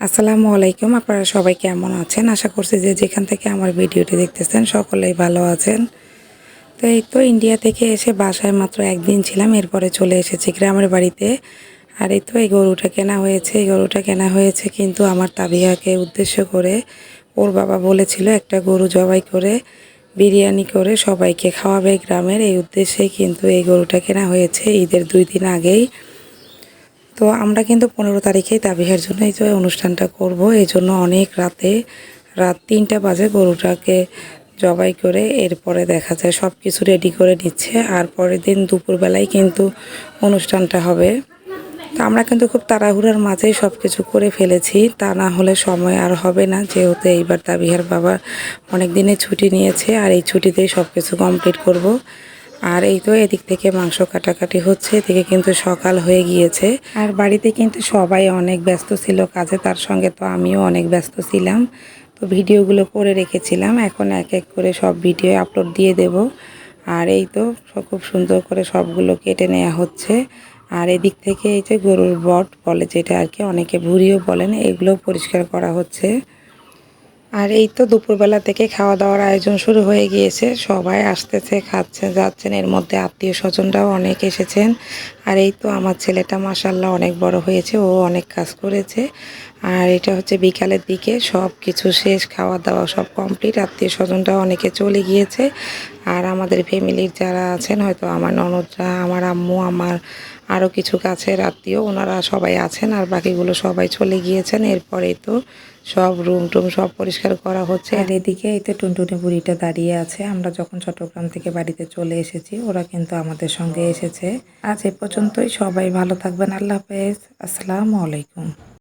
আসসালামু আলাইকুম, আপনারা সবাই কেমন আছেন? আশা করছি যে যেখান থেকে আমার ভিডিওটি দেখতেছেন সকলেই ভালো আছেন। তো এই তো ইন্ডিয়া থেকে এসে বাসায় মাত্র একদিন ছিলাম, এরপরে চলে এসেছি গ্রামের বাড়িতে। আর এই তো এই গরুটা কেনা হয়েছে, এই গরুটা কেনা হয়েছে কিন্তু আমার তাবিয়াকে উদ্দেশ্য করে ওর বাবা বলেছিল একটা গরু জবাই করে, বিরিয়ানি করে সবাইকে খাওয়াবে গ্রামের। এই উদ্দেশ্যেই কিন্তু এই গরুটা কেনা হয়েছে। ঈদের দুই দিন আগেই তো আমরা কিন্তু পনেরো তারিখেই তাবিহার জন্য এই যে অনুষ্ঠানটা করব। এই জন্য অনেক রাতে, রাত তিনটা বাজে গরুটাকে জবাই করে এরপরে দেখা যায় সব কিছু রেডি করে নিচ্ছে। আর পরের দিন দুপুরবেলায় কিন্তু অনুষ্ঠানটা হবে। তো আমরা কিন্তু খুব তাড়াহুড়ার মাঝেই সব কিছু করে ফেলেছি। তা না হলে সময় আর হবে না, যেহেতু এইবার তাবিহার বাবা অনেক দিনে ছুটি নিয়েছে। আর এই ছুটিতেই সব কিছু কমপ্লিট করব। আর এই তো এদিক থেকে মাংস কাটাকাটি হচ্ছে, এদিকে কিন্তু সকাল হয়ে গিয়েছে। আর বাড়িতে কিন্তু সবাই অনেক ব্যস্ত ছিল কাজে, তার সঙ্গে তো আমিও অনেক ব্যস্ত ছিলাম। তো ভিডিওগুলো করে রেখেছিলাম, এখন এক এক করে সব ভিডিও আপলোড দিয়ে দেব। আর এই তো খুব সুন্দর করে সবগুলো কেটে নেওয়া হচ্ছে। আর এদিক থেকে এই যে গরুর বট বলে যেটা আর কি, অনেকে ভুড়িও বলেন এগুলো পরিষ্কার করা হচ্ছে। আর এই তো দুপুরবেলা থেকে খাওয়া দাওয়ার আয়োজন শুরু হয়ে গিয়েছে। সবাই আসতেছে, খাচ্ছেন, যাচ্ছেন। এর মধ্যে আত্মীয় স্বজনরাও অনেক এসেছেন। আর এই তো আমার ছেলেটা মাসাল্লাহ অনেক বড় হয়েছে, ও অনেক কাজ করেছে। আর এটা হচ্ছে বিকালের দিকে সব কিছু শেষ খাওয়া দাওয়া সব কমপ্লিট। আত্মীয় স্বজনরাও অনেকে চলে গিয়েছে। আর আমাদের ফ্যামিলির যারা আছেন, হয়তো আমার ননদরা, আমার আম্মু, আমার আরও কিছু কাছের আত্মীয়, ওনারা সবাই আছেন আর বাকিগুলো সবাই চলে গিয়েছেন। এরপরে তো সব রুম টুম সব পরিষ্কার করা হচ্ছে। আর এদিকে এই তো টুনটুনি বুড়িটা দাঁড়িয়ে আছে। আমরা যখন চট্টগ্রাম থেকে বাড়িতে চলে এসেছি, ওরা কিন্তু আমাদের সঙ্গে এসেছে। আজ এ পর্যন্তই। সবাই ভালো থাকবেন। আল্লাহ হাফেজ। আসসালামু আলাইকুম।